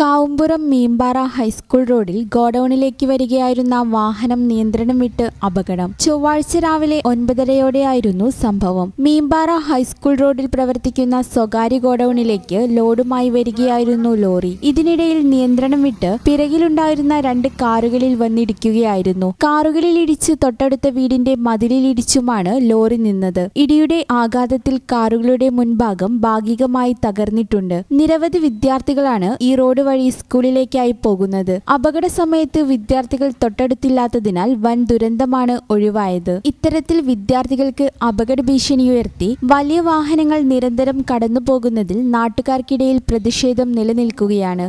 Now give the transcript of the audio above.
Kavumpuram Meempara high school റോഡിൽ ഗോഡൌണിലേക്ക് വരികയായിരുന്ന വാഹനം നിയന്ത്രണം വിട്ട് അപകടം. ചൊവ്വാഴ്ച രാവിലെ ഒൻപതരയോടെയായിരുന്നു സംഭവം. മീമ്പാറ ഹൈസ്കൂൾ റോഡിൽ പ്രവർത്തിക്കുന്ന സ്വകാര്യ ഗോഡൌണിലേക്ക് ലോഡുമായി വരികയായിരുന്നു ലോറി. ഇതിനിടയിൽ നിയന്ത്രണം വിട്ട് പിറകിലുണ്ടായിരുന്ന രണ്ട് കാറുകളിൽ വന്നിടിക്കുകയായിരുന്നു. കാറുകളിൽ ഇടിച്ച് തൊട്ടടുത്ത വീടിന്റെ മതിലിൽ ഇടിച്ചുമാണ് ലോറി നിന്നത്. ഇടിയുടെ ആഘാതത്തിൽ കാറുകളുടെ മുൻഭാഗം ഭാഗികമായി തകർന്നിട്ടുണ്ട്. നിരവധി വിദ്യാർത്ഥികളാണ് ഈ റോഡ് വഴി സ്കൂളിലേക്കായി പോകുന്നത്. അപകട സമയത്ത് വിദ്യാർത്ഥികൾ തൊട്ടടുത്തില്ലാത്തതിനാൽ വൻ ദുരന്തമാണ് ഒഴിവായത്. ഇത്തരത്തിൽ വിദ്യാർത്ഥികൾക്ക് അപകട ഭീഷണി ഉയർത്തി വലിയ വാഹനങ്ങൾ നിരന്തരം കടന്നുപോകുന്നതിൽ നാട്ടുകാർക്കിടയിൽ പ്രതിഷേധം നിലനിൽക്കുകയാണ്.